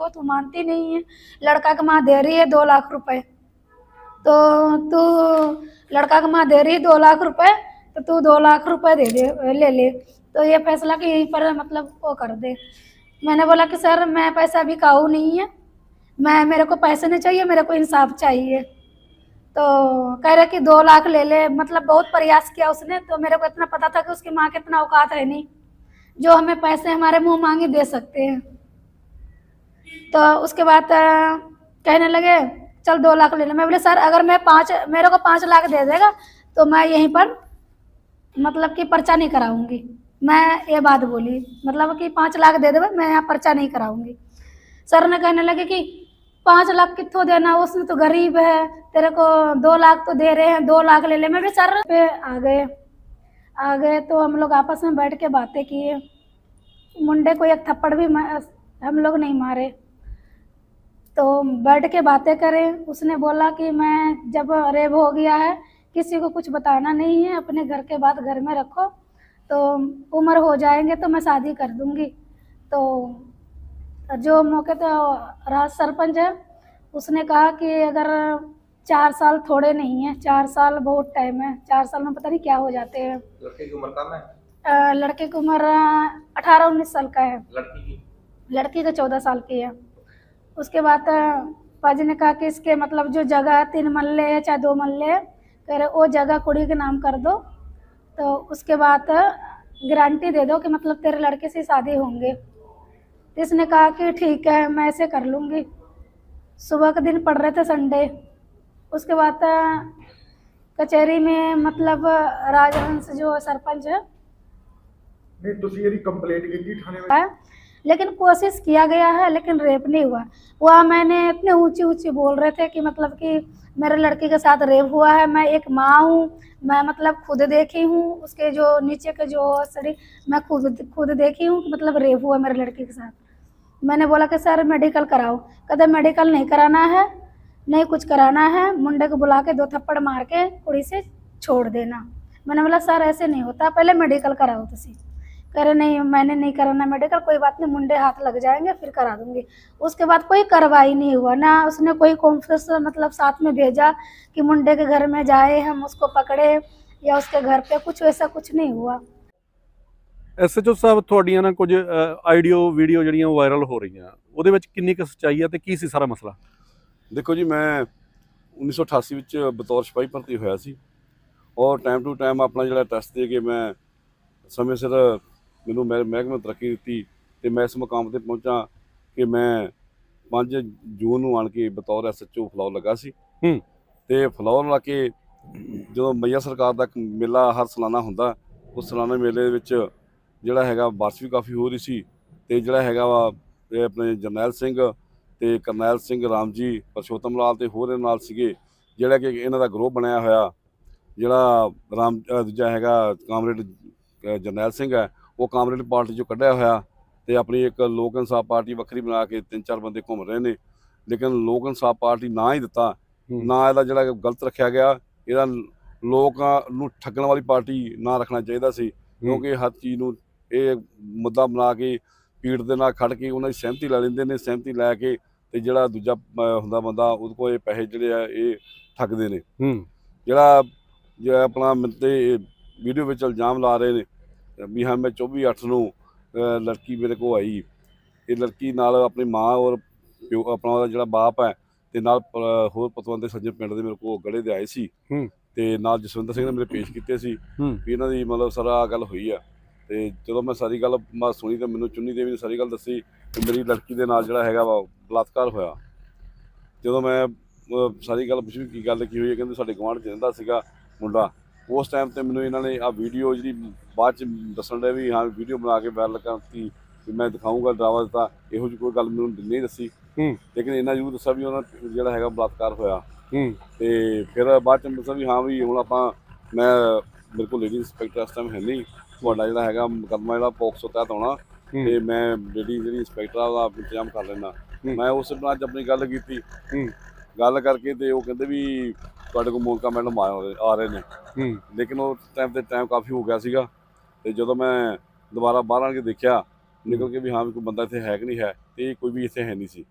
वो तो मानती नहीं है। लड़का की माँ दे रही है दो लाख रुपए। तो तू लड़का की माँ दे रही है दो लाख रुपए तो तू दो लाख रुपए दे दे, ले ले। तो ये फैसला कि यहीं पर मतलब वो कर दे। मैंने बोला कि, सर, मैं पैसा भी काऊ नहीं है। मैं, मेरे को पैसे नहीं चाहिए, मेरे को इंसाफ चाहिए। तो कह रहे कि दो लाख ले ले। मतलब बहुत प्रयास किया उसने। तो मेरे को इतना पता था कि उसकी माँ के इतना औकात है नहीं। जो हमें पैसे हमारे मुँह मांगे दे सकते हैं। तो उसके बाद कहने लगे, चल दो लाख ले ले मैं बोले, सर, अगर मैं पाँच, मेरे को पाँच लाख दे देगा तो मैं यहीं पर मतलब कि पर्चा नहीं कराऊँगी। मैं ये बात बोली मतलब कि पाँच लाख दे देवे, मैं यहाँ पर्चा नहीं कराऊँगी। सर ने कहने लगे कि, पाँच लाख कितों देना उसने तो गरीब है, तेरे को दो लाख तो दे रहे हैं, दो लाख ले ले। मैं भी सर, पे आ गए। आ गए तो हम लोग आपस में बैठ के बातें किए। मुंडे को एक थप्पड़ भी हम लोग नहीं मारे। तो बैठ के बातें करें। उसने बोला कि मैं जब रेप हो गया है किसी को कुछ बताना नहीं है अपने घर के बाद घर में रखो। तो उम्र हो जाएँगे तो मैं शादी कर दूँगी। तो जो मौके तो राज सरपंच है उसने कहा कि अगर चार साल थोड़े नहीं है चार साल बहुत टाइम है चार साल में पता नहीं क्या हो जाते हैं। लड़के की उम्र कम है? लड़के की उम्र अठारह उन्नीस साल का है। लड़की की? लड़की का चौदह साल की है। उसके बाद अ, पाजी ने कहा कि इसके मतलब जो जगह है, तीन मल्ले है चाहे दो मल्ले है कह रहे वो जगह कुड़ी के नाम कर दो तो उसके बाद गारंटी दे दो कि मतलब तेरे लड़के से शादी होंगे तो इसने कहा कि ठीक है मैं ऐसे कर लूँगी सुबह के दिन पढ़ रहे थे संडे उसके बाद अ, कचहरी में मतलब राजहंस जो सरपंच है ਨਹੀਂ ਤੁਸੀਂ ਇਹਦੀ ਕੰਪਲੇਂਟ ਕੀਤੀ ਥਾਣੇ ਵਿੱਚ है लेकिन कोशिश किया गया है, लेकिन रेप नहीं हुआ। वहाँ मैंने इतने ऊँची ऊँची बोल रहे थे कि मतलब कि मेरे लड़की के साथ रेप हुआ है, मैं एक माँ हूँ, मैं मतलब खुद देखी हूँ, उसके जो नीचे के जो शरीर मैं खुद खुद देखी हूँ कि मतलब रेप हुआ मेरे लड़की के साथ। मैंने बोला कि, सर, मेडिकल कराओ। कहते, मेडिकल नहीं कराना है, नहीं कुछ कराना है, मुंडे को बुला के दो थप्पड़ मार के, कुड़ी से छोड़ देना। मैंने बोला, सर, ऐसे नहीं होता, पहले मेडिकल कराओ तुसी। कह रहे नहीं मैंने नहीं कराना मेडिकल कोई बात नहीं मुंडे हाथ लग जाएंगे फिर करा दूंगी उसके बाद कोई कार्रवाई नहीं हुआ ना उसने कोई कॉन्फ्रेंस मतलब साथ में भेजा कि मुंडे के घर में जाए हम उसको पकड़े या उसके घर पे कुछ वैसा कुछ नहीं हुआ ਐਸਐਚਓ ਸਾਹਿਬ ਤੁਹਾਡੀਆਂ ਨਾ ਕੁਝ ਆਡੀਓ ਵੀਡੀਓ ਜਿਹੜੀਆਂ ਵਾਇਰਲ ਹੋ ਰਹੀਆਂ ਉਹਦੇ ਵਿੱਚ ਕਿੰਨੀ ਕੁ ਸੱਚਾਈ ਹੈ ਤੇ ਕੀ ਸੀ ਸਾਰਾ ਮਸਲਾ ਦੇਖੋ ਜੀ ਮੈਂ 1988 ਵਿੱਚ ਬਤੌਰ ਸਿਪਾਹੀ ਭਰਤੀ ਹੋਇਆ ਸੀ ਔਰ ਟਾਈਮ ਟੂ ਟਾਈਮ ਆਪਣਾ ਜਿਹੜਾ ਟੈਸਟ ਦੇ ਕੇ ਮੈਂ ਸਮੇਂ ਸਿਰ ਮੈਨੂੰ ਮਹਿ- ਮਹਿਕਮੇ ਨੇ ਤਰੱਕੀ ਦਿੱਤੀ ਤੇ ਮੈਂ ਇਸ ਮੁਕਾਮ ਤੇ ਪਹੁੰਚਾ ਕਿ ਮੈਂ 5 ਜੂਨ ਨੂੰ ਆਣ ਕੇ ਬਤੌਰ ਐਸਐਚਓ ਫਲੌਰ ਲੱਗਾ ਸੀ ਹੂੰ। ਤੇ ਫਲੌਰ ਲਾ ਕੇ ਜਦੋਂ ਮਈਆ ਸਰਕਾਰ ਦਾ ਮੇਲਾ ਹਰ ਸਾਲਾਨਾ ਹੁੰਦਾ ਉਸ ਸਾਲਾਨਾ ਮੇਲੇ ਦੇ ਵਿੱਚ ਜਿਹੜਾ ਹੈਗਾ ਬਾਰਿਸ਼ ਵੀ ਕਾਫੀ ਹੋ ਰਹੀ ਸੀ ਤੇ ਜਿਹੜਾ ਹੈਗਾ ਵਾ ਆਪਣੇ ਜਰਨੈਲ ਸਿੰਘ ਤੇ ਕਰਨੈਲ ਸਿੰਘ ਰਾਮ ਜੀ ਪਰਸ਼ੋਤਮ ਲਾਲ ਤੇ ਹੋਰ ਨਾਲ ਸੀਗੇ ਜਿਹੜਾ ਕਿ ਇਹਨਾਂ ਦਾ ਗਰੋਹ ਬਣਿਆ ਹੋਇਆ ਜਿਹੜਾ ਰਾਮ ਦੂਜਾ ਹੈਗਾ ਕਾਮਰੇਡ ਜਰਨੈਲ ਸਿੰਘ ਹੈ ਉਹ ਕਾਮਰੇਡ ਪਾਰਟੀ ਚੋਂ ਕੱਢਿਆ ਹੋਇਆ ਤੇ ਆਪਣੀ ਇੱਕ ਲੋਕ ਇਨਸਾਫ ਪਾਰਟੀ ਵੱਖਰੀ ਬਣਾ ਕੇ ਤਿੰਨ ਚਾਰ ਬੰਦੇ ਘੁੰਮ ਰਹੇ ਨੇ। ਲੇਕਿਨ ਲੋਕ ਇਨਸਾਫ ਪਾਰਟੀ ਨਾ ਹੀ ਦਿੱਤਾ। ਨਾ ਇਹਦਾ ਜਿਹੜਾ ਗਲਤ ਰੱਖਿਆ ਗਿਆ ਇਹਦਾ ਲੋਕਾਂ ਨੂੰ ਠੱਗਣ ਵਾਲੀ ਪਾਰਟੀ ਨਾ ਰੱਖਣਾ ਚਾਹੀਦਾ ਸੀ। ਕਿਉਂਕਿ ਹਰ ਚੀਜ਼ ਨੂੰ ਇਹ ਮੁੱਦਾ ਬਣਾ ਕੇ ਪੀੜ ਦੇ ਨਾਲ ਖੜ ਕੇ ਉਹਨਾਂ ਦੀ ਸਹਿਮਤੀ ਲੈ ਲੈਂਦੇ ਨੇ ਸਹਿਮਤੀ ਲੈ ਕੇ ਤੇ ਜਿਹੜਾ ਦੂਜਾ ਹੁੰਦਾ ਬੰਦਾ ਉਹਦੇ ਕੋਲ ਇਹ ਪੈਸੇ ਜਿਹੜੇ ਆ ਇਹ ਠੱਗਦੇ ਨੇ। ਹੂੰ। ਜਿਹੜਾ ਜਿਹੜਾ ਆਪਣਾ ਮੇਰੇ ਤੇ ਵੀਡੀਓ ਵਿੱਚ ਇਲਜ਼ਾਮ ਲਾ ਰਹੇ ਨੇ ਵੀ ਹਾਂ ਮੈਂ 24 8 ਨੂੰ ਲੜਕੀ ਮੇਰੇ ਕੋਲ ਆਈ। ਇਹ ਲੜਕੀ ਨਾਲ ਆਪਣੀ ਮਾਂ ਔਰ ਪਿਓ ਆਪਣਾ ਉਹਦਾ ਜਿਹੜਾ ਬਾਪ ਹੈ ਤੇ ਨਾਲ ਹੋਰ ਪਤਵੰਤੇ ਸੱਜਣ ਪਿੰਡ ਦੇ ਮੇਰੇ ਕੋਲ ਗੜੇ ਦੇ ਆਏ ਸੀ। ਤੇ ਨਾਲ ਜਸਵਿੰਦਰ ਸਿੰਘ ਨੇ ਮੇਰੇ ਪੇਸ਼ ਕੀਤੇ ਸੀ। ਵੀ ਇਹਨਾਂ ਦੀ ਮਤਲਬ ਸਾਰਾ ਗੱਲ ਹੋਈ ਆ। ਤੇ ਜਦੋਂ ਮੈਂ ਸਾਰੀ ਗੱਲ ਮੈਂ ਸੁਣੀ ਤੇ ਮੈਨੂੰ ਚੁੰਨੀ ਦੇਵੀ ਨੇ ਸਾਰੀ ਗੱਲ ਦੱਸੀ ਕਿ ਮੇਰੀ ਲੜਕੀ ਦੇ ਨਾਲ ਜਿਹੜਾ ਹੈਗਾ ਵਾ ਬਲਾਤਕਾਰ ਹੋਇਆ। ਜਦੋਂ ਮੈਂ ਸਾਰੀ ਗੱਲ ਪੁੱਛੀ ਕੀ ਗੱਲ ਕੀ ਹੋਈ ਹੈ ਕਹਿੰਦੇ ਸਾਡੇ ਗੁਆਂਢ 'ਚ ਰਹਿੰਦਾ ਸੀਗਾ ਮੁੰਡਾ। ਉਸ ਟਾਈਮ ਤੇ ਮੈਨੂੰ ਇਹਨਾਂ ਨੇ ਆ ਵੀਡੀਓ ਜਿਹੜੀ ਬਾਅਦ ਚ ਦੱਸਣ ਦੇ ਵੀ ਹਾਂ ਵੀਡੀਓ ਬਣਾ ਕੇ ਵਾਇਰਲ ਕਰਤੀ ਵੀ ਮੈਂ ਦਿਖਾਊਂਗਾ ਡਰਾਵਾ ਦਿੱਤਾ ਇਹੋ ਜਿਹੀ ਕੋਈ ਗੱਲ ਮੈਨੂੰ ਨਹੀਂ ਦੱਸੀ। ਲੇਕਿਨ ਇਹਨਾਂ ਜ਼ਰੂਰ ਦੱਸਿਆ ਵੀ ਉਹਨਾਂ ਜਿਹੜਾ ਹੈਗਾ ਬਲਾਤਕਾਰ ਹੋਇਆ ਤੇ ਫਿਰ ਬਾਅਦ ਚ ਦੱਸਿਆ ਵੀ ਹਾਂ ਵੀ ਹੁਣ ਆਪਾਂ ਮੈਂ ਮੇਰੇ ਕੋਲ ਲੇਡੀ ਇੰਸਪੈਕਟਰ ਇਸ ਟਾਈਮ ਹੈ ਨਹੀਂ ਤੁਹਾਡਾ ਜਿਹੜਾ ਹੈਗਾ ਮੁਕੱਦਮਾ ਜਿਹੜਾ ਪੋਕਸੋ ਤਹਿਤ ਆਉਣਾ। ਤੇ ਮੈਂ ਲੇਡੀ ਜਿਹੜੀ ਇੰਸਪੈਕਟਰ ਉਹਦਾ ਇੰਤਜ਼ਾਮ ਕਰ ਲੈਣਾ। ਮੈਂ ਉਸ ਨਾਲ ਆਪਣੀ ਗੱਲ ਕੀਤੀ। ਗੱਲ ਕਰਕੇ ਤੇ ਉਹ ਕਹਿੰਦੇ ਵੀ ਤੁਹਾਡੇ ਕੋਲ ਮੋਨਕਾ ਮੈਡਮ ਆ ਆ ਰਹੇ ਨੇ। ਹੂੰ। ਲੇਕਿਨ ਉਹ ਟਾਈਮ ਤੇ ਟਾਈਮ ਕਾਫੀ ਹੋ ਗਿਆ ਸੀਗਾ ਤੇ ਜਦੋਂ ਮੈਂ ਦੁਬਾਰਾ ਬਾਹਰ ਆ ਕੇ ਦੇਖਿਆ ਨਿਕਲ ਕੇ ਵੀ ਹਾਂ ਵੀ ਕੋਈ ਬੰਦਾ ਇੱਥੇ ਹੈ ਕਿ ਨਹੀਂ ਹੈ ਤੇ ਕੋਈ ਵੀ ਇੱਥੇ ਹੈ ਨਹੀਂ ਸੀ।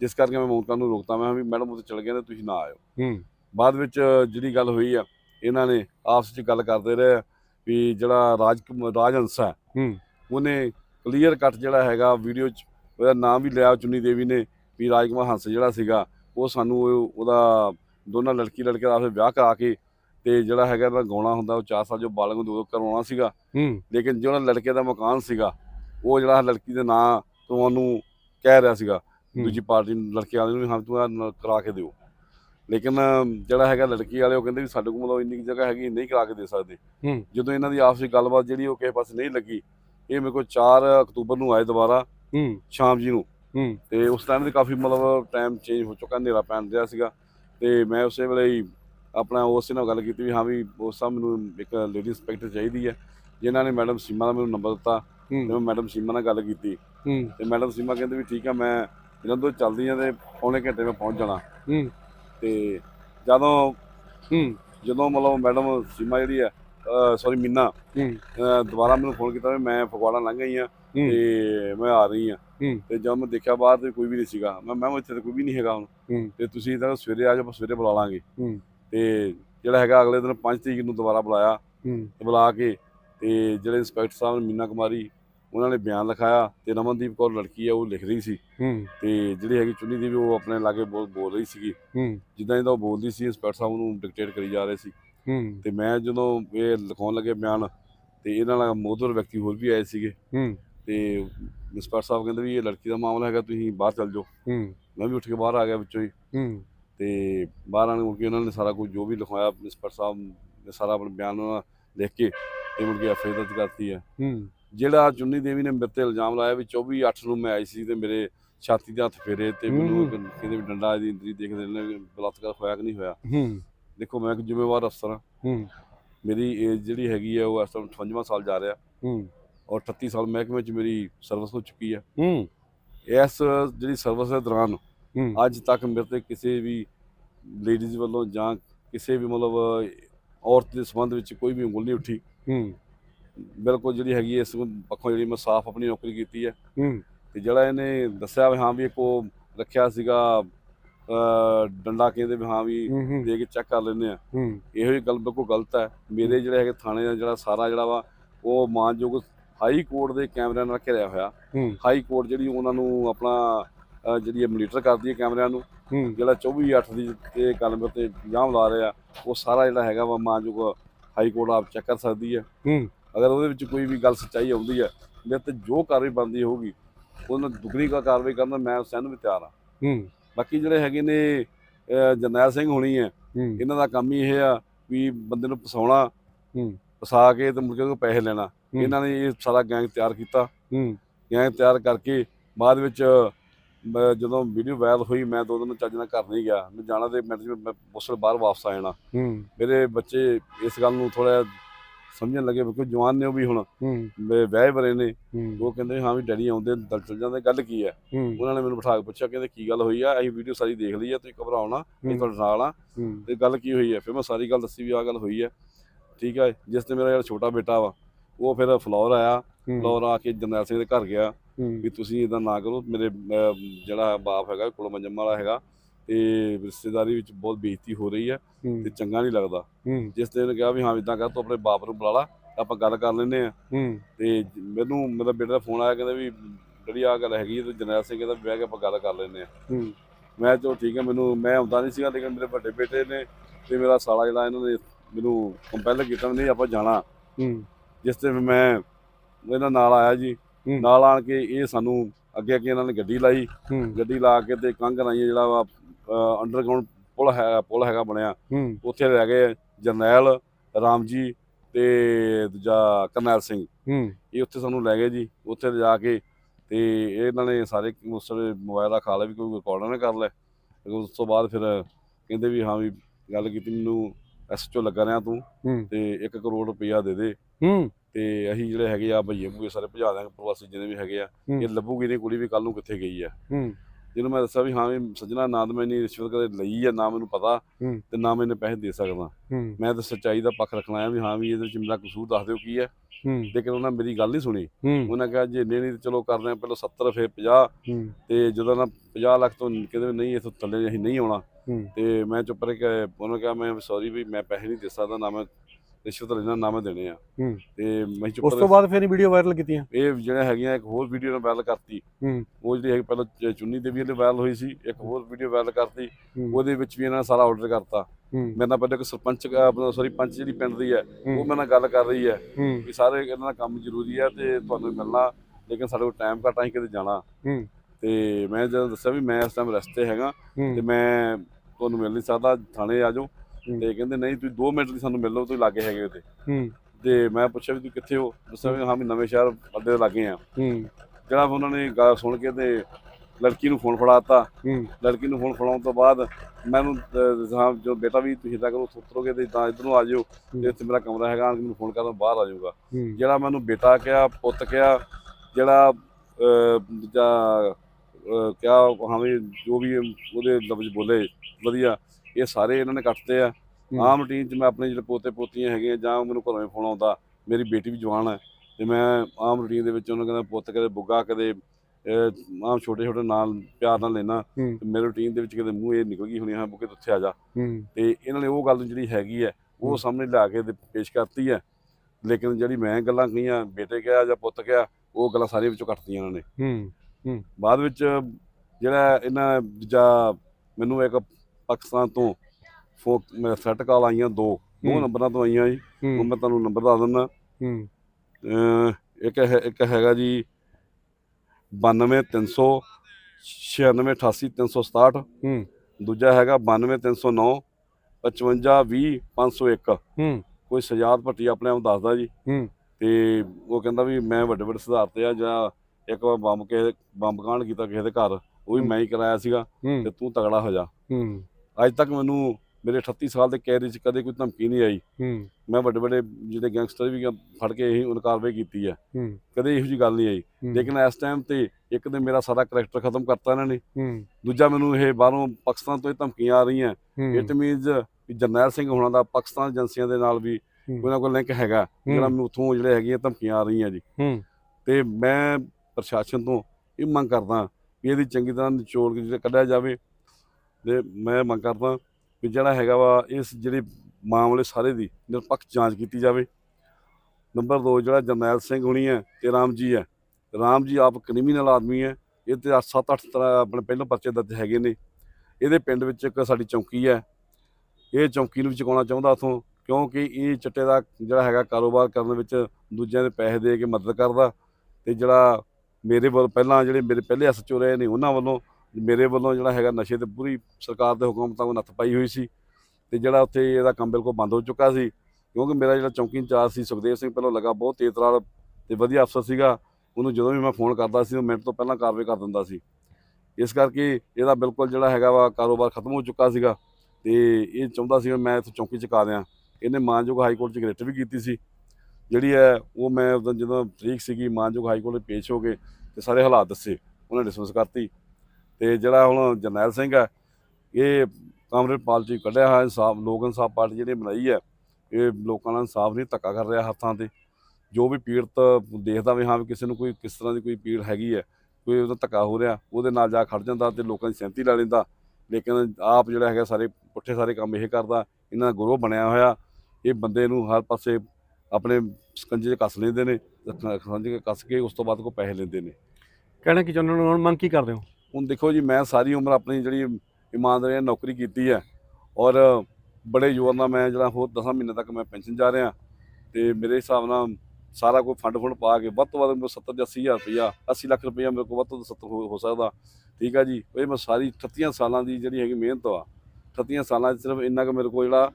ਜਿਸ ਕਰਕੇ ਮੈਂ ਮੌਨਕਾ ਨੂੰ ਰੋਕਤਾ ਮੈਂ ਵੀ ਮੈਡਮ ਉੱਥੇ ਚਲ ਗਏ ਨੇ ਤੁਸੀਂ ਨਾ ਆਇਓ। ਹੂੰ। ਬਾਅਦ ਵਿੱਚ ਜਿਹੜੀ ਗੱਲ ਹੋਈ ਆ ਇਹਨਾਂ ਨੇ ਆਪਸ ਵਿੱਚ ਗੱਲ ਕਰਦੇ ਰਹੇ ਵੀ ਜਿਹੜਾ ਰਾਜ ਰਾਜਹੰਸ ਹੈ ਹੂੰ। ਉਹਨੇ ਕਲੀਅਰ ਕੱਟ ਜਿਹੜਾ ਹੈਗਾ ਵੀਡੀਓ 'ਚ ਉਹਦਾ ਨਾਮ ਵੀ ਲਿਆ ਚੁੰਨੀ ਦੇਵੀ ਨੇ ਵੀ ਰਾਜਕੁਮਾਰ ਹੰਸ ਜਿਹੜਾ ਸੀਗਾ ਉਹ ਸਾਨੂੰ ਉਹ- ਉਹਦਾ ਦੋਨਾਂ ਲੜਕੀ ਲੜਕੇ ਦਾ ਆਪਸੇ ਵਿਆਹ ਕਰਾ ਕੇ ਤੇ ਜਿਹੜਾ ਹੈਗਾ ਇਹਦਾ ਗਾਉਣਾ ਹੁੰਦਾ ਉਹ 4 ਸਾਲ ਜੋ ਬਾਲਗ ਹੁੰਦੇ ਉਦੋਂ ਕਰਵਾਉਣਾ ਸੀਗਾ। ਹੂੰ। ਲੇਕਿਨ ਜਿਹੜਾ ਲੜਕੇ ਦਾ ਮਕਾਨ ਸੀਗਾ ਉਹ ਜਿਹੜਾ ਲੜਕੀ ਦੇ ਨਾਂ ਤੋਂ ਉਹਨੂੰ ਕਹਿ ਰਿਹਾ ਸੀਗਾ ਦੂਜੀ ਪਾਰਟੀ ਨੂੰ ਲੜਕੇ ਵਾਲੇ ਨੂੰ ਵੀ ਹਾਂ ਤੂੰ ਨ- ਕਰਾ ਕੇ ਦਿਓ। ਲੇਕਿਨ ਜਿਹੜਾ ਹੈਗਾ ਲੜਕੀ ਵਾਲੇ ਉਹ ਕਹਿੰਦੇ ਵੀ ਸਾਡੇ ਕੋਲ ਮਤਲਬ ਇੰਨੀ ਜਗ੍ਹਾ ਹੈਗੀ ਨਹੀਂ ਕਰਾ ਕੇ ਦੇ ਸਕਦੇ। ਜਦੋਂ ਇਹਨਾਂ ਦੀ ਆਪਸੀ ਗੱਲਬਾਤ ਜਿਹੜੀ ਉਹ ਕਿਸੇ ਪਾਸੇ ਨਹੀਂ ਲੱਗੀ ਇਹ ਮੇਰੇ ਕੋਲ 4 ਅਕਤੂਬਰ ਨੂੰ ਆਏ ਦੁਬਾਰਾ ਸ਼ਾਮ ਜੀ ਨੂੰ। ਤੇ ਉਸ ਟਾਈਮ ਤੇ ਕਾਫੀ ਮਤਲਬ ਟਾਈਮ ਚੇਂਜ ਹੋ ਚੁੱਕਾ ਹਨੇਰਾ ਪੈਣ ਰਿਹਾ ਸੀਗਾ। ਤੇ ਮੈਂ ਉਸੇ ਵੇਲੇ ਹੀ ਆਪਣਾ ਉਸੇ ਨਾਲ ਗੱਲ ਕੀਤੀ ਵੀ ਹਾਂ ਵੀ ਉਸ ਸਾਹਿਬ ਮੈਨੂੰ ਇੱਕ ਲੇਡੀ ਇੰਸਪੈਕਟਰ ਚਾਹੀਦੀ ਹੈ। ਜਿਨ੍ਹਾਂ ਨੇ ਮੈਡਮ ਸੀਮਾ ਦਾ ਮੈਨੂੰ ਨੰਬਰ ਦਿੱਤਾ ਤੇ ਮੈਂ ਮੈਡਮ ਸੀਮਾ ਨਾਲ ਗੱਲ ਕੀਤੀ। ਤੇ ਮੈਡਮ ਸੀਮਾ ਕਹਿੰਦੇ ਵੀ ਠੀਕ ਆ ਮੈਂ ਇਹਨਾਂ ਤੋਂ ਚੱਲਦੀ ਆ ਤੇ ਪੌਣੇ ਘੰਟੇ ਮੈਂ ਪਹੁੰਚ ਜਾਣਾ। ਤੇ ਜਦੋਂ ਜਦੋਂ ਮਤਲਬ ਮੈਡਮ ਸੀਮਾ ਜਿਹੜੀ ਆ ਸੌਰੀ ਮੀਨਾ ਦੁਬਾਰਾ ਮੈਨੂੰ ਫੋਨ ਕੀਤਾ ਵੀ ਮੈਂ ਫਗਵਾੜਾ ਲੰਘ ਗਈ ਆ ਤੇ ਮੈਂ ਆ ਰਹੀ ਆ। ਤੇ ਜਦ ਮੈਂ ਦੇਖਿਆ ਬਾਹਰ ਤੇ ਕੋਈ ਵੀ ਨਹੀਂ ਸੀਗਾ। ਮੈਂ ਮੈਂ ਇੱਥੇ ਤਾਂ ਕੋਈ ਵੀ ਨਹੀਂ ਹੈਗਾ ਹੁਣ। ਤੇ ਤੁਸੀਂ ਤਾਂ ਸਵੇਰੇ ਆ ਜਾਓ ਸਵੇਰੇ ਬੁਲਾ ਲਾਂਗੇ। ਤੇ ਜਿਹੜਾ ਹੈਗਾ ਅਗਲੇ ਦਿਨ 5 ਤਰੀਕ ਨੂੰ ਦੁਬਾਰਾ ਬੁਲਾਇਆ। ਤੇ ਬੁਲਾ ਕੇ ਤੇ ਜਿਹੜੇ ਇੰਸਪੈਕਟਰ ਸਾਹਿਬ ਨੇ ਮੀਨਾ ਕੁਮਾਰੀ ਉਹਨਾਂ ਨੇ ਬਿਆਨ ਲਿਖਾਇਆ ਤੇ ਰਮਨਦੀਪ ਕੌਰ ਲੜਕੀ ਆ ਉਹ ਲਿਖ ਰਹੀ ਸੀ। ਤੇ ਜਿਹੜੀ ਹੈਗੀ ਚੁੰਨੀ ਦੀ ਵੀ ਉਹ ਆਪਣੇ ਲਾਗੇ ਬੋਲ ਬੋਲ ਰਹੀ ਸੀਗੀ। ਜਿੱਦਾਂ ਜਿੱਦਾਂ ਉਹ ਬੋਲਦੀ ਸੀ ਇੰਸਪੈਕਟਰ ਸਾਹਿਬ ਨੂੰ ਡਿਕਟੇਟ ਕਰੀ ਜਾ ਰਹੇ ਸੀ। ਤੇ ਮੈਂ ਜਦੋਂ ਇਹ ਲਿਖਾਉਣ ਲੱਗੇ ਬਿਆਨ ਤੇ ਇਹਨਾਂ ਨਾਲ ਮੋਦਰ ਵਿਅਕਤੀ ਹੋਰ ਵੀ ਆਏ ਸੀਗੇ। ਤੇ ਇੰਸਪੈਕਟਰ ਸਾਹਿਬ ਕਹਿੰਦੇ ਵੀ ਇਹ ਲੜਕੀ ਦਾ ਮਾਮਲਾ ਹੈਗਾ ਤੁਸੀਂ ਬਾਹਰ ਚੱਲ ਜਾਓ। ਹੂੰ। ਮੈਂ ਵੀ ਉੱਠ ਕੇ ਬਾਹਰ ਆ ਗਿਆ ਵਿੱਚੋਂ ਹੀ। ਹੂੰ। ਤੇ ਬਾਹਰ ਆਣ ਕੇ ਉਹਨਾਂ ਨੇ ਸਾਰਾ ਕੁਝ ਜੋ ਵੀ ਲਿਖਵਾਇਆ ਇੰਸਪੈਕਟਰ ਸਾਹਿਬ ਨੇ ਸਾਰਾ ਆਪਣਾ ਬਿਆਨ ਉਹਨਾਂ ਲਿਖ ਕੇ ਤੇ ਮੁੜ ਕੇ ਐਫਆਈ ਦਰਜ ਕਰਤੀ ਹੈ। ਹੂੰ। ਜਿਹੜਾ ਚੁੰਨੀ ਦੇਵੀ ਨੇ ਮੇਰੇ ਤੇ ਇਲਜ਼ਾਮ ਲਾਇਆ ਵੀ 24 8 ਨੂੰ ਮੈਂ ਆਈ ਸੀ ਤੇ ਮੇਰੇ ਛਾਤੀ ਦੇ ਹੱਥ ਫੇਰੇ ਤੇ ਮੈਨੂੰ ਕਹਿੰਦੇ ਵੀ ਡੰਡਾ ਇਹਦੀ ਇੰਦਰੀ ਦੇਖਦੇ ਨੇ ਬਲਾਤਕਾਰ ਹੋਇਆ ਕਿ ਨਹੀਂ ਹੋਇਆ? ਹੂੰ। ਦੇਖੋ ਮੈਂ ਇੱਕ ਜ਼ਿੰਮੇਵਾਰ ਅਫਸਰ ਹਾਂ। ਹੂੰ। ਮੇਰੀ ਏਜ ਜਿਹੜੀ ਹੈਗੀ ਹੈ ਉਹ ਇਸ ਟਾਈਮ 58ਵਾਂ ਸਾਲ ਜਾ ਰਿਹਾ। ਹੂੰ। ਔਰ 38 ਸਾਲ ਮਹਿਕਮੇ 'ਚ ਮੇਰੀ ਸਰਵਿਸ ਹੋ ਚੁੱਕੀ ਹੈ ਹੂੰ। ਇਸ ਜਿਹੜੀ ਸਰਵਿਸ ਦੇ ਦੌਰਾਨ ਹੂੰ। ਅੱਜ ਤੱਕ ਮੇਰੇ ਤੇ ਕਿਸੇ ਵੀ ਲੇਡੀਜ਼ ਵੱਲੋਂ ਜਾਂ ਕਿਸੇ ਵੀ ਮਤਲਬ ਔਰਤ ਦੇ ਸੰਬੰਧ ਵਿੱਚ ਕੋਈ ਵੀ ਉਂਗਲ ਨਹੀਂ ਉੱਠੀ। ਹੂੰ। ਬਿਲਕੁਲ ਜਿਹੜੀ ਹੈਗੀ ਹੈ ਇਸ ਪੱਖੋਂ ਜਿਹੜੀ ਮੈਂ ਸਾਫ਼ ਆਪਣੀ ਨੌਕਰੀ ਕੀਤੀ ਹੈ ਹੂੰ। ਤੇ ਜਿਹੜਾ ਇਹਨੇ ਦੱਸਿਆ ਵੀ ਹਾਂ ਵੀ ਇੱਕ ਉਹ ਰੱਖਿਆ ਸੀਗਾ ਡੰਡਾ ਕਹਿੰਦੇ ਵੀ ਹਾਂ ਵੀ ਹੂੰ ਦੇ ਕੇ ਚੈੱਕ ਕਰ ਲੈਂਦੇ ਆ। ਹੂੰ। ਇਹੋ ਜਿਹੀ ਗੱਲ ਬਿਲਕੁਲ ਗਲਤ ਹੈ ਮੇਰੇ ਜਿਹੜੇ ਹੈਗੇ ਥਾਣੇ ਦਾ ਜਿਹੜਾ ਸਾਰਾ ਜਿਹੜਾ ਵਾ ਉਹ ਮਾਨਯੋਗ ਹਾਈ ਕੋਰਟ ਦੇ ਕੈਮਰਿਆਂ ਨਾਲ ਘਿਰਿਆ ਹੋਇਆ। ਹਾਈ ਕੋਰਟ ਜਿਹੜੀ ਉਹਨਾਂ ਨੂੰ ਆਪਣਾ ਜਿਹੜੀ ਮੋਨੀਟਰ ਕਰਦੀ ਹੈ ਕੈਮਰਿਆਂ ਨੂੰ ਜਿਹੜਾ 24 8 ਦੀ ਇਹ ਗੱਲ ਮੇਰੇ ਤੇ ਇਲਜ਼ਾਮ ਲਾ ਰਿਹਾ ਉਹ ਸਾਰਾ ਜਿਹੜਾ ਹੈਗਾ ਵਾ ਮਾਨਯੋਗ ਹਾਈ ਕੋਰਟ ਆਪ ਚੈੱਕ ਕਰ ਸਕਦੀ ਹੈ। ਅਗਰ ਉਹਦੇ ਵਿੱਚ ਕੋਈ ਵੀ ਗੱਲ ਸੱਚਾਈ ਆਉਂਦੀ ਹੈ ਮੇਰੇ ਤੇ ਜੋ ਕਾਰਵਾਈ ਬਣਦੀ ਹੋਊਗੀ ਉਹਨਾਂ ਦੁਗਣੀ ਕਾ ਕਾਰਵਾਈ ਕਰਨ ਮੈਂ ਸਹਿਣ ਵੀ ਤਿਆਰ ਹਾਂ। ਹੂੰ। ਬਾਕੀ ਜਿਹੜੇ ਹੈਗੇ ਨੇ ਜਰਨੈਲ ਸਿੰਘ ਹੋਣੀ ਹੈ ਇਹਨਾਂ ਦਾ ਕੰਮ ਹੀ ਇਹ ਆ ਵੀ ਬੰਦੇ ਨੂੰ ਫਸਾਉਣਾ। ਫਸਾ ਕੇ ਤੇ ਮੁੜ ਕੇ ਪੈਸੇ ਲੈਣਾ। ਇਹਨਾਂ ਨੇ ਇਹ ਸਾਰਾ ਗੈਂਗ ਤਿਆਰ ਕੀਤਾ। ਹੂੰ। ਗੈਂਗ ਤਿਆਰ ਕਰਕੇ ਬਾਅਦ ਵਿੱਚ ਜਦੋਂ ਵੀਡੀਓ ਵਾਇਰਲ ਹੋਈ ਮੈਂ ਦੋ ਦਿਨ ਚੱਜ ਨਾਲ ਘਰ ਨਹੀਂ ਗਿਆ। ਮੈਂ ਜਾਣਾ ਤੇ ਮੈਂ ਮੈਂ ਉਸ ਵੇਲੇ ਬਾਹਰ ਵਾਪਸ ਆ ਜਾਣਾ। ਹੂੰ। ਮੇਰੇ ਬੱਚੇ ਇਸ ਗੱਲ ਨੂੰ ਥੋੜਾ ਸਮਝਣ ਲੱਗੇ ਕਿਉਂਕਿ ਜਵਾਨ ਨੇ ਉਹ ਵੀ ਹੁਣ ਹੂੰ। ਵ- ਵਿਆਹੇ ਬਰੇ ਨੇ। ਉਹ ਕਹਿੰਦੇ ਹਾਂ ਵੀ ਡੈਡੀ ਆਉਂਦੇ ਦਲ ਚਲ ਜਾਂਦੇ ਗੱਲ ਕੀ ਹੈ? ਉਹਨਾਂ ਨੇ ਮੈਨੂੰ ਬਿਠਾ ਕੇ ਪੁੱਛਿਆ ਕਹਿੰਦੇ ਕੀ ਗੱਲ ਹੋਈ ਆ? ਅਸੀਂ ਵੀਡੀਓ ਸਾਰੀ ਦੇਖ ਲਈ ਆ ਤੁਸੀਂ ਨਾ ਅਸੀਂ ਤੁਹਾਡੇ ਨਾਲ ਆ। ਤੇ ਗੱਲ ਕੀ ਹੋਈ ਹੈ? ਫਿਰ ਮੈਂ ਸਾਰੀ ਗੱਲ ਦੱਸੀ ਵੀ ਆਹ ਗੱਲ ਹੋਈ ਹੈ। ਠੀਕ ਹੈ ਜਿਸ ਤੇ ਮੇਰਾ ਜਿਹੜਾ ਛੋਟਾ ਬੇਟਾ ਵਾ ਉਹ ਫਿਰ ਫਲੋਰ ਆਇਆ ਫਲੋਰ ਆ ਕੇ ਜਰਨੈਲ ਸਿੰਘ ਦੇ ਘਰ ਗਿਆ ਵੀ ਤੁਸੀਂ ਇਦਾਂ ਨਾ ਕਰੋ ਮੇਰੇ ਜਿਹੜਾ ਬਾਪ ਹੈਗਾ ਕੁਲਮ ਮੰਜਮ ਵਾਲਾ ਹੈਗਾ ਤੇ ਰਿਸ਼ਤੇਦਾਰੀ ਵਿੱਚ ਬਹੁਤ ਬੇਇੱਜ਼ਤੀ ਹੋ ਰਹੀ ਹੈ ਤੇ ਚੰਗਾ ਨਹੀਂ ਲੱਗਦਾ। ਜਿਸ ਉਹਨੇ ਕਿਹਾ ਵੀ ਹਾਂ ਇਦਾਂ ਕਰ ਤੂੰ ਆਪਣੇ ਬਾਪ ਨੂੰ ਬੁਲਾ ਲਾ ਆਪਾਂ ਗੱਲ ਕਰ ਲੈਂਦੇ ਆ ਤੇ ਮੈਨੂੰ ਮੇਰਾ ਬੇਟੇ ਦਾ ਫੋਨ ਆਇਆ ਕਹਿੰਦਾ ਵੀ ਜਿਹੜੀ ਆ ਗੱਲ ਹੈਗੀ ਤੇ ਜਰਨੈਲ ਸਿੰਘ ਕਹਿੰਦਾ ਬਹਿ ਕੇ ਆਪਾਂ ਗੱਲ ਕਰ ਲੈਂਦੇ ਆ ਮੈਂ ਚਲੋ ਠੀਕ ਹੈ ਮੈਨੂੰ ਮੈਂ ਆਉਂਦਾ ਨਹੀਂ ਸੀਗਾ ਲੇਕਿਨ ਮੇਰੇ ਵੱਡੇ ਬੇਟੇ ਨੇ ਤੇ ਮੇਰਾ ਸਾਲਾ ਜਿਹੜਾ ਇਹਨਾਂ ਨੇ ਮੈਨੂੰ ਕੰਪੈਲ ਕੀਤਾ ਨਹੀਂ ਆਪਾਂ ਜਾਣਾ। ਜਿਸ ਤੇ ਮੈਂ ਇਹਨਾਂ ਨਾਲ ਆਇਆ ਜੀ। ਨਾਲ ਆਣ ਕੇ ਇਹ ਸਾਨੂੰ ਅੱਗੇ ਅੱਗੇ ਇਹਨਾਂ ਨੇ ਗੱਡੀ ਲਾਈ। ਗੱਡੀ ਲਾ ਕੇ ਤੇ ਕੰਗ ਲਾਈ ਜਿਹੜਾ ਵਾ ਅੰਡਰਗਰਾਉਂਡ ਪੁਲ ਹੈ ਪੁਲ ਹੈਗਾ ਬਣਿਆ। ਉੱਥੇ ਲੈ ਗਏ ਜਰਨੈਲ ਰਾਮ ਜੀ ਤੇ ਦੂਜਾ ਕਰਨੈਲ ਸਿੰਘ। ਇਹ ਉੱਥੇ ਸਾਨੂੰ ਲੈ ਗਏ ਜੀ ਉੱਥੇ ਜਾ ਕੇ ਤੇ ਇਹਨਾਂ ਨੇ ਸਾਰੇ ਉਸ ਵੇਲੇ ਮੋਬਾਈਲ ਖਾ ਲਿਆ ਵੀ ਕੋਈ ਰਿਕਾਰਡ ਨਾ ਕਰ ਲੈ। ਉਸ ਤੋਂ ਬਾਅਦ ਫਿਰ ਕਹਿੰਦੇ ਵੀ ਹਾਂ ਵੀ ਗੱਲ ਕੀਤੀ ਮੈਨੂੰ ਐਸਐਚਓ ਲੱਗਾ ਰਿਹਾ ਤੂੰ ਤੇ 1 ਕਰੋੜ ਰੁਪਈਆ ਦੇ ਦੇ। ਹੂੰ। ਤੇ ਅਸੀਂ ਜਿਹੜੇ ਹੈਗੇ ਆ ਭਈਏ ਭੂਏ ਸਾਰੇ ਭਜਾ ਦਾਂਗੇ ਪ੍ਰਵਾਸੀ ਜਿੰਨੇ ਵੀ ਹੈਗੇ ਆ। ਇਹ ਲੱਭੂਗੀ ਨਹੀਂ ਕੁੜੀ ਵੀ ਕੱਲ ਨੂੰ ਕਿੱਥੇ ਗਈ ਆ। ਹੂੰ। ਜਿਹਨੂੰ ਮੈਂ ਦੱਸਿਆ ਵੀ ਹਾਂ ਵੀ ਸੱਜਣਾ ਨਾ ਤਾਂ ਮੈਂ ਇੰਨੀ ਰਿਸ਼ਵਤ ਕਦੇ ਲਈ ਆ ਨਾ ਮੈਨੂੰ ਪਤਾ ਹੂੰ। ਤੇ ਨਾ ਮੈਂ ਇੰਨੇ ਪੈਸੇ ਦੇ ਸਕਦਾ। ਹੂੰ। ਮੈਂ ਤਾਂ ਸੱਚਾਈ ਦਾ ਪੱਖ ਰੱਖਣਾ ਆ ਵੀ ਹਾਂ ਵੀ ਇਹਦੇ ਵਿੱਚ ਮੇਰਾ ਕਸੂਰ ਦੱਸ ਦਿਓ ਕੀ ਹੈ ਹੂੰ। ਲੇਕਿਨ ਉਹਨਾਂ ਮੇਰੀ ਗੱਲ ਨਹੀਂ ਸੁਣੀ। ਹੂੰ। ਉਹਨਾਂ ਕਿਹਾ ਜੇ ਨਹੀਂ ਤੇ ਚਲੋ ਕਰਦੇ ਆ ਪਹਿਲਾਂ 70 ਫਿਰ 50 ਹੂੰ। ਤੇ ਜਦੋਂ ਨਾ 50 ਲੱਖ ਤੋਂ ਕਹਿੰਦੇ ਵੀ ਨਹੀਂ ਇਥੋਂ ਥੱਲੇ ਅਸੀਂ ਨਹੀਂ ਆਉਣਾ। ਹੂੰ। ਤੇ ਮੈਂ ਚੁੱਪ ਰਹਿ ਕੇ ਉਹਨੂੰ ਕਿਹਾ ਮੈਂ ਸੌਰੀ ਵੀ ਮੈਂ ਪੈਸੇ ਨਹੀਂ ਦੇ ਸਕਦਾ ਨਾ ਮੈਂ ਰਿਸ਼ਵਤ ਲੈਣਾ ਨਾ ਮੈਂ ਦੇਣੇ ਆ ਹੂੰ। ਤੇ ਮੈਂ ਚੁੱਪ ਉਸ ਤੋਂ ਬਾਅਦ ਫਿਰ ਇਹ ਵੀਡੀਓ ਵਾਇਰਲ ਕੀਤੀਆਂ ਇਹ ਜਿਹੜਾ ਹੈਗੀਆਂ ਇੱਕ ਹੋਰ ਵੀਡੀਓ ਨੇ ਵਾਇਰਲ ਕਰਤੀ ਹੂੰ। ਉਹ ਜਿਹੜੀ ਹੈਗੀ ਪਹਿਲਾਂ ਚੁੰਨੀ ਦੇ ਵੀ ਇਹਦੇ ਵਾਇਰਲ ਹੋਈ ਸੀ ਇੱਕ ਹੋਰ ਵੀਡੀਓ ਵਾਇਰਲ ਕਰਤੀ ਹੂੰ। ਉਹਦੇ ਵਿੱਚ ਵੀ ਇਹਨਾਂ ਨੇ ਸਾਰਾ ਆਰਡਰ ਕਰਤਾ ਹੂੰ ਮੇਰੇ ਨਾਲ ਪਹਿਲਾਂ ਇੱਕ ਸਰਪੰਚ ਆਪਣਾ ਸੌਰੀ ਪੰਚ ਜਿਹੜੀ ਪਿੰਡ ਦੀ ਹੈ ਹੂੰ। ਉਹ ਮੇਰੇ ਨਾਲ ਗੱਲ ਕਰ ਰਹੀ ਹੈ ਹੂੰ ਵੀ ਸਾਰੇ ਇਹਨਾਂ ਦਾ ਕੰਮ ਜ਼ਰੂਰੀ ਹੈ ਤੇ ਤੁਹਾਨੂੰ ਮਿਲਣਾ ਲੇਕਿਨ ਸਾਡੇ ਕੋਲ ਟਾਈਮ ਘੱਟ ਅਸੀਂ ਕਿਤੇ ਜਾਣਾ ਹੂੰ। ਤੇ ਮੈਂ ਜਦੋਂ ਦੱਸਿਆ ਵੀ ਮੈਂ ਇਸ ਟਾਈਮ ਰਸਤੇ ਹੈਗਾ ਤੇ ਹੂੰ ਮੈਂ ਤੁਹਾਨੂੰ ਮਿਲ ਨਹੀਂ ਸਕਦਾ ਥਾਣੇ ਆ ਜਾਓ ਹੂੰ। ਤੇ ਕਹਿੰਦੇ ਨਹੀਂ ਤੁਸੀਂ 2 ਮਿੰਟ ਲਈ ਸਾਨੂੰ ਮਿਲ ਲਓ ਤੁਸੀਂ ਲਾਗੇ ਹੈਗੇ ਉੱਥੇ ਹੂੰ। ਤੇ ਮੈਂ ਪੁੱਛਿਆ ਵੀ ਤੁਸੀਂ ਕਿੱਥੇ ਹੋ? ਦੱਸਿਆ ਵੀ ਹਾਂ ਵੀ ਨਵੇਂ ਸ਼ਹਿਰ ਅੱਡੇ ਦੇ ਲਾਗੇ ਆ ਹੂੰ। ਜਿਹੜਾ ਉਹਨਾਂ ਨੇ ਗੱਲ ਸੁਣ ਕੇ ਤੇ ਲੜਕੀ ਨੂੰ ਫੋਨ ਫੜਾਤਾ। ਹੂੰ। ਲੜਕੀ ਨੂੰ ਫੋਨ ਫੜਾਉਣ ਤੋਂ ਬਾਅਦ ਮੈਨੂੰ ਹਾਂ ਜੋ ਬੇਟਾ ਵੀ ਤੁਸੀਂ ਤਾਂ ਕਰੋ ਉਤਰੋਗੇ ਤੇ ਤਾਂ ਇੱਧਰ ਨੂੰ ਆ ਜਾਓ। ਇੱਥੇ ਮੇਰਾ ਕਮਰਾ ਹੈਗਾ ਮੈਨੂੰ ਫੋਨ ਕਰਦਾ ਬਾਹਰ ਆ ਜਾਊਗਾ। ਜਿਹੜਾ ਮੈਨੂੰ ਬੇਟਾ ਕਿਹਾ ਪੁੱਤ ਕਿਹਾ ਜਿਹੜਾ ਅਹ, ਕਿਹਾ ਹਾਂ ਵੀ ਜੋ ਵੀ ਉਹਦੇ ਲਫ਼ਜ਼ ਬੋਲੇ ਵਧੀਆ। ਇਹ ਸਾਰੇ ਇਹਨਾਂ ਨੇ ਕੱਟਤੇ ਆ। ਹੂੰ। ਆਮ ਰੂਟੀਨ 'ਚ ਮੈਂ ਆਪਣੇ ਜਿਹੜੇ ਪੋਤੇ ਪੋਤੀਆਂ ਹੈਗੇ ਜਾਂ ਮੈਨੂੰ ਘਰੋਂ ਫੋਨ ਆਉਂਦਾ ਮੇਰੀ ਬੇਟੀ ਵੀ ਜਵਾਨ ਹੈ ਤੇ ਮੈਂ ਆਮ ਰੂਟੀਨ ਦੇ ਵਿੱਚ ਉਹਨਾਂ ਕਹਿੰਦਾ ਪੁੱਤ ਕਦੇ ਬੁੱਗਾ ਕਦੇ ਆਮ ਛੋਟੇ ਛੋਟੇ ਨਾਲ ਪਿਆਰ ਨਾਲ ਲੈਣਾ ਹੂੰ। ਮੇਰੇ ਰੂਟੀਨ ਦੇ ਵਿੱਚ ਕਿਤੇ ਮੂੰਹ ਇਹ ਨਿਕਲ ਗਈ ਹੋਣੀ ਹਾਂ ਬੁੱਕੇ ਉੱਥੇ ਆ ਜਾ। ਹੂੰ। ਤੇ ਇਹਨਾਂ ਨੇ ਉਹ ਗੱਲ ਜਿਹੜੀ ਹੈਗੀ ਹੈ ਉਹ ਹੂੰ। ਸਾਹਮਣੇ ਲਿਆ ਕੇ ਪੇਸ਼ ਕਰਤੀ ਹੈ। ਲੇਕਿਨ ਜਿਹੜੀ ਮੈਂ ਗੱਲਾਂ ਕਹੀਆਂ ਬੇਟੇ ਕਿਹਾ ਜਾਂ ਪੁੱਤ ਕਿਹਾ ਉਹ ਗੱਲਾਂ ਸਾਰੀਆਂ ਵਿੱਚੋਂ ਕੱਟਤੀਆਂ ਇਹਨਾਂ ਨੇ। ਹੂੰ। ਬਾਅਦ ਵਿੱਚ ਜਿਹੜਾ ਇਹਨਾਂ ਦੂਜਾ ਮੈਨੂੰ ਇੱਕ ਪਾਕਿਸਤਾਨ ਤੋਂ ਫੋ ਸੈੱਟ ਕਾਲ ਆਈਆਂ ਦੋ। ਦੋ। ਨੰਬਰਾਂ ਤੋਂ ਆਈਆਂ ਜੀ। ਉਹ ਮੈਂ ਤੁਹਾਨੂੰ ਨੰਬਰ ਦੱਸ ਦਿੰਦਾ। ਹੂੰ। ਇੱਕ ਹੈ ਇੱਕ ਹੈਗਾ ਜੀ 92300 9688367 ਹੂੰ। ਦੂਜਾ ਹੈਗਾ 92309 5520 ਹੂੰ। ਕੋਈ ਸਜਾਦ ਭੱਟੀ ਆਪਣੇ ਆਪ ਦੱਸਦਾ ਜੀ। ਹੂੰ। ਤੇ ਉਹ ਕਹਿੰਦਾ ਵੀ ਮੈਂ ਵੱਡੇ ਵੱਡੇ ਸੁਧਾਰ ਤੇ ਆ ਜਾਂ ਇੱਕ ਵਾਰ ਬੰਬ ਕੇ ਬੰਬ ਕਾਂਡ ਕੀਤਾ ਕਿਸੇ ਦੇ ਘਰ ਉਹ ਵੀ। ਮੈਂ ਹੀ ਕਰਾਇਆ ਸੀਗਾ ਤੇ ਤੂੰ ਤਗੜਾ ਹੋ ਜਾ। ਹੂੰ। ਅੱਜ ਤੱਕ ਮੈਨੂੰ ਮੇਰੇ 38 ਸਾਲ ਦੇ ਕੈਰੀਅਰ 'ਚ ਕਦੇ ਕੋਈ ਧਮਕੀ ਨਹੀਂ ਆਈ। ਹੂੰ। ਮੈਂ ਵੱਡੇ ਵੱਡੇ ਜਿਹੜੇ ਗੈਂਗਸਟਰ ਵੀ ਫੜ ਕੇ ਇਹੀ ਕਾਰਵਾਈ ਕੀਤੀ ਹੂੰ। ਕਦੇ ਇਹੋ ਜੀ ਗੱਲ ਨਹੀਂ ਆਈ। ਲੇਕਿਨ ਇਸ ਟਾਈਮ ਤੇ ਇੱਕ ਤੇ ਮੇਰਾ ਸਾਰਾ ਕਰੈਕਟਰ ਖਤਮ ਕਰਤਾ ਇਹਨਾਂ ਨੇ। ਹੂੰ। ਦੂਜਾ ਮੈਨੂੰ ਇਹ ਬਾਹਰੋਂ ਪਾਕਿਸਤਾਨ ਤੋਂ ਇਹ ਧਮਕੀਆਂ ਆ ਰਹੀਆਂ। ਇਟ ਮੀਨਸ ਜਰਨੈਲ ਸਿੰਘ ਹੋਣਾ ਦਾ ਪਾਕਿਸਤਾਨ ਏਜੰਸੀਆਂ ਦੇ ਨਾਲ ਵੀ। ਕੋਈ ਨਾ ਕੋਈ ਲਿੰਕ ਹੈਗਾ। ਜਿਹੜਾ ਮੈਨੂੰ ਉੱਥੋਂ ਜਿਹੜੇ ਹੈਗੀਆਂ ਧਮਕੀਆਂ ਆ ਰਹੀਆਂ ਜੀ। ਹੂੰ। ਤੇ ਮੈਂ ਪ੍ਰਸ਼ਾਸਨ ਤੋਂ ਇਹ ਮੰਗ ਕਰਦਾ ਵੀ ਇਹਦੀ ਚੰਗੀ ਤਰ੍ਹਾਂ ਨਿਚੋੜ ਕੇ ਜਿਹੜਾ ਕੱਢਿਆ ਜਾਵੇ। ਤੇ ਮੈਂ ਮੰਗ ਕਰਦਾ ਵੀ ਜਿਹੜਾ ਹੈਗਾ ਵਾ, ਇਸ ਜਿਹੜੇ ਮਾਮਲੇ ਸਾਰੇ ਦੀ ਨਿਰਪੱਖ ਜਾਂਚ ਕੀਤੀ ਜਾਵੇ। ਨੰਬਰ 2 ਜਿਹੜਾ ਜਰਨੈਲ ਸਿੰਘ ਹੋਣੀ ਹੈ ਤੇ ਰਾਮ ਜੀ ਹੈ। ਰਾਮ ਜੀ ਆਪ ਕ੍ਰਿਮੀਨਲ ਆਦਮੀ ਹੈ। ਇਹ ਤੇ 7-8 ਤਰ੍ਹਾਂ ਆਪਣੇ ਪਹਿਲਾਂ ਪਰਚੇ ਦਰਜ ਹੈਗੇ ਨੇ। ਇਹਦੇ ਪਿੰਡ ਵਿੱਚ ਇੱਕ ਸਾਡੀ ਚੌਂਕੀ ਹੈ। ਇਹ ਚੌਂਕੀ ਨੂੰ ਵੀ ਚੁਕਾਉਣਾ ਚਾਹੁੰਦਾ ਉਥੋਂ ਕਿਉਂਕਿ ਇਹ ਚਿੱਟੇ ਦਾ ਜਿਹੜਾ ਹੈਗਾ ਕਾਰੋਬਾਰ ਕਰਨ ਵਿੱਚ ਦੂਜਿਆਂ ਦੇ ਪੈਸੇ ਦੇ ਕੇ ਮਦਦ ਕਰਦਾ ਤੇ ਜਿਹੜਾ ਮੇਰੇ ਵੱਲ ਪਹਿਲਾਂ ਜਿਹੜੇ ਮੇਰੇ ਪਹਿਲੇ ਐਸਐਚਓ ਰਹੇ ਨੇ, ਉਹਨਾਂ ਵੱਲੋਂ ਮੇਰੇ ਵੱਲੋਂ ਜਿਹੜਾ ਹੈਗਾ ਨਸ਼ੇ ਤੇ ਪੂਰੀ ਸਰਕਾਰ ਦੇ ਹੁਕਮ ਉਹ ਨੱਥ ਪਾਈ ਹੋਈ ਸੀ ਤੇ ਜਿਹੜਾ ਉੱਥੇ ਇਹਦਾ ਕੰਮ ਬਿਲਕੁਲ ਬੰਦ ਹੋ ਚੁੱਕਾ ਸੀ, ਕਿਉਂਕਿ ਮੇਰਾ ਜਿਹੜਾ ਚੌਂਕੀ ਇੰਚਾਰਜ ਸੀ ਸੁਖਦੇਵ ਸਿੰਘ ਪਹਿਲਾਂ ਲੱਗਾ ਬਹੁਤ ਤੇਜ਼ ਤਰਾਰ ਤੇ ਵਧੀਆ ਅਫਸਰ ਸੀਗਾ, ਉਹਨੂੰ ਜਦੋਂ ਵੀ ਮੈਂ ਫੋਨ ਕਰਦਾ ਸੀ ਉਹ ਮਿੰਟ ਤੋਂ ਪਹਿਲਾਂ ਕਾਰਵਾਈ ਕਰ ਦਿੰਦਾ ਸੀ। ਇਸ ਕਰਕੇ ਇਹਦਾ ਬਿਲਕੁਲ ਜਿਹੜਾ ਹੈਗਾ ਵਾ ਕਾਰੋਬਾਰ ਖਤਮ ਹੋ ਚੁੱਕਾ ਸੀਗਾ ਤੇ ਇਹ ਚਾਹੁੰਦਾ ਸੀ ਵੀ ਮੈਂ ਇੱਥੇ ਚੌਂਕੀ ਚੁਕਾ ਦਿਆਂ। ਇਹਨੇ ਮਾਨਯੋਗ ਹਾਈ ਕੋਰਟ 'ਚ ਗ੍ਰਿਫਤ ਵੀ ਕੀਤੀ ਸੀ। ਜਿਹੜੀ ਹੈ ਉਹ ਮੈਂ ਉਦੋਂ ਜਦੋਂ ਤਰੀਕ ਸੀਗੀ ਮਾਨਯੋਗ ਹਾਈ ਕੋਰਟ 'ਚ ਪੇਸ਼ ਹੋ ਗਏ ਤੇ ਸਾਰੇ ਹਾਲਾਤ ਦੱਸੇ, ਉਹਨਾਂ ਡਿਸਮਿਸ ਕਰਤੀ। ਤੇ ਜਿਹੜਾ ਹੁਣ ਜਰਨੈਲ ਸਿੰਘ ਹੈ ਇਹ ਕਾਮਰੇਡ ਪਾਰਟੀ ਕੱਢਿਆ ਹੈ ਇਨਸਾਫ ਲੋਕ ਇਨਸਾਫ ਪਾਰਟੀ ਜਿਹੜੀ ਬਣਾਈ ਹੈ ਇਹ ਲੋਕਾਂ ਨਾਲ ਇਨਸਾਫ ਨਹੀਂ ਧੱਕਾ ਕਰ ਰਿਹਾ ਹੱਥਾਂ ਤੇ ਜੋ ਵੀ ਪੀੜਤ ਦੇਖਦਾ ਵੀ ਹਾਂ ਵੀ ਕਿਸੇ ਨੂੰ ਕੋਈ ਕਿਸ ਤਰ੍ਹਾਂ ਦੀ ਕੋਈ ਪੀੜ ਹੈਗੀ ਹੈ ਕੋਈ ਉਹਦਾ ਧੱਕਾ ਹੋ ਰਿਹਾ ਉਹਦੇ ਨਾਲ ਜਾ ਖੜ ਜਾਂਦਾ ਤੇ ਲੋਕਾਂ ਦੀ ਸਹਿਮਤੀ ਲੈ ਲੈਂਦਾ ਲੇਕਿਨ ਆਪ ਜਿਹੜਾ ਹੈਗਾ ਸਾਰੇ ਪੁੱਠੇ ਸਾਰੇ ਕੰਮ ਇਹ ਕਰਦਾ ਇਹਨਾਂ ਦਾ ਗੁਰੂ ਬਣਿਆ ਹੋਇਆ ਇਹ ਬੰਦੇ ਨੂੰ ਹਰ ਪਾਸੇ ਆਪਣੇ ਸਕੰਜੇ 'ਚ ਕੱਸ ਲੈਂਦੇ ਨੇ ਸਕੰਜੇ 'ਚ ਕੱਸ ਕੇ ਉਸ ਤੋਂ ਬਾਅਦ ਕੋ ਪੈਸੇ ਲੈਂਦੇ ਨੇ ਕਹਿਣਾ ਕਿ ਚਾਹੁੰਦੇ ਹੋ ਹੁਣ ਮੰਗ ਕੀ ਕਰਦੇ ਹੋ ਹੁਣ ਦੇਖੋ ਜੀ, ਮੈਂ ਸਾਰੀ ਉਮਰ ਆਪਣੀ ਜਿਹੜੀ ਇਮਾਨਦਾਰੀ ਨਾਲ ਨੌਕਰੀ ਕੀਤੀ ਹੈ ਔਰ ਬੜੇ ਜ਼ੋਰ ਨਾਲ ਮੈਂ ਜਿਹੜਾ ਹੋਰ 10 ਮਹੀਨੇ ਤੱਕ ਮੈਂ ਪੈਨਸ਼ਨ ਜਾ ਰਿਹਾ ਤੇ ਮੇਰੇ ਹਿਸਾਬ ਨਾਲ ਸਾਰਾ ਕੋਈ ਫੰਡ ਫੰਡ ਪਾ ਕੇ ਵੱਧ ਤੋਂ ਵੱਧ ਮੈਨੂੰ 70 ਜਾਂ 80 ਹਜ਼ਾਰ ਰੁਪਈਆ 80 ਲੱਖ ਰੁਪਈਆ ਮੇਰੇ ਕੋਲ ਵੱਧ ਤੋਂ ਵੱਧ 70 ਹੋ ਹੋ ਸਕਦਾ। ਠੀਕ ਆ ਜੀ? ਇਹ ਮੈਂ ਸਾਰੀ 38 ਸਾਲਾਂ ਦੀ ਜਿਹੜੀ ਹੈਗੀ ਮਿਹਨਤ ਆ 38 ਸਾਲਾਂ 'ਚ ਸਿਰਫ ਇੰਨਾ ਕੁ ਮੇਰੇ ਕੋਲ ਜਿਹੜਾ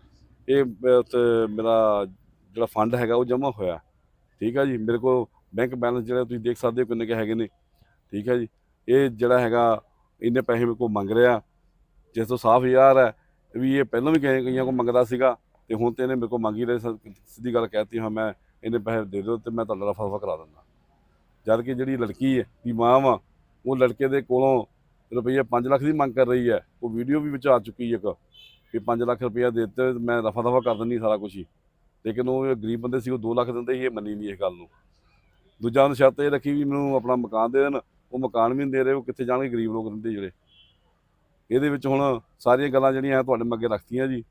ਇਹ ਉੱਥੇ ਮੇਰਾ ਜਿਹੜਾ ਫੰਡ ਹੈਗਾ ਉਹ ਜਮ੍ਹਾਂ ਹੋਇਆ। ਠੀਕ ਆ ਜੀ? ਮੇਰੇ ਕੋਲ ਬੈਂਕ ਬੈਲੈਂਸ ਜਿਹੜਾ ਤੁਸੀਂ ਦੇਖ ਸਕਦੇ ਹੋ ਕਿੰਨੇ ਕੁ ਹੈਗੇ ਨੇ। ਠੀਕ ਹੈ ਜੀ? ਇਹ ਜਿਹੜਾ ਹੈਗਾ ਇੰਨੇ ਪੈਸੇ ਮੇਰੇ ਕੋਲ ਮੰਗ ਰਿਹਾ ਜਿਸ ਤੋਂ ਸਾਫ਼ ਯਾਰ ਹੈ ਵੀ ਇਹ ਪਹਿਲਾਂ ਵੀ ਕਈ ਕਈਆਂ ਕੋਲ ਮੰਗਦਾ ਸੀਗਾ ਤੇ ਹੁਣ ਤੇ ਇਹਨੇ ਮੇਰੇ ਕੋਲ ਮੰਗੀ ਰਹੇ ਸਿੱਧੀ ਗੱਲ ਕਹਿਤੀ, ਹਾਂ ਮੈਂ ਇਹਨੇ ਪੈਸੇ ਦੇ ਦਿਓ ਤੇ ਮੈਂ ਤੁਹਾਡਾ ਰਫਾ ਰਫਾ ਕਰਾ ਦਿੰਦਾ। ਜਦ ਕਿ ਜਿਹੜੀ ਲੜਕੀ ਹੈ ਦੀ ਮਾਂ ਵਾ, ਉਹ ਲੜਕੇ ਦੇ ਕੋਲੋਂ ਰੁਪਈਆ 5 ਲੱਖ ਦੀ ਮੰਗ ਕਰ ਰਹੀ ਹੈ। ਉਹ ਵੀਡੀਓ ਵੀ ਵਿੱਚ ਆ ਚੁੱਕੀ ਹੈ ਇੱਕ ਕਿ 5 ਲੱਖ ਰੁਪਈਆ ਦੇ ਦਿੱਤੇ ਮੈਂ ਰਫਾ ਦਫਾ ਕਰ ਦਿੰਦੀ ਸਾਰਾ ਕੁਝ ਹੀ। ਲੇਕਿਨ ਉਹ ਗਰੀਬ ਬੰਦੇ ਸੀ, ਉਹ 2 ਲੱਖ ਦਿੰਦੇ ਸੀ, ਇਹ ਮੰਨੀ ਨਹੀਂ ਇਸ ਗੱਲ ਨੂੰ। ਦੂਜਾ ਉਹਨੇ ਸ਼ਰਤ ਇਹ ਰੱਖੀ ਵੀ ਮੈਨੂੰ ਆਪਣਾ ਮਕਾਨ ਦੇ ਦੇਣ ਉਹ ਮਕਾਨ ਵੀ ਨਹੀਂ ਦੇ ਰਹੇ ਉਹ ਕਿੱਥੇ ਜਾਣਗੇ ਗਰੀਬ ਲੋਕ ਰਹਿੰਦੇ ਜਿਹੜੇ। ਇਹਦੇ ਵਿੱਚ ਹੁਣ ਸਾਰੀਆਂ ਗੱਲਾਂ ਜਿਹੜੀਆਂ ਹੈ ਤੁਹਾਡੇ ਮੱਗੇ ਰੱਖਤੀਆਂ ਜੀ।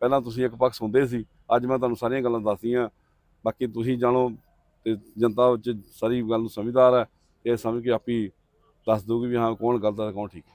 ਪਹਿਲਾਂ ਤੁਸੀਂ ਇੱਕ ਪੱਖ ਸੁਣਦੇ ਸੀ, ਅੱਜ ਮੈਂ ਤੁਹਾਨੂੰ ਸਾਰੀਆਂ ਗੱਲਾਂ ਦੱਸਤੀਆਂ। ਬਾਕੀ ਤੁਸੀਂ ਜਾਣੋ ਤੇ ਜਨਤਾ ਵਿੱਚ ਸਾਰੀ ਗੱਲ ਨੂੰ ਸਮਝਦਾਰ ਹੈ। ਇਹ ਸਮਝ ਕੇ ਆਪੀ ਦੱਸ ਦਊਗੀ ਵੀ ਹਾਂ ਕੌਣ ਗਲਤ ਹੈ ਕੌਣ ਠੀਕ ਹੈ।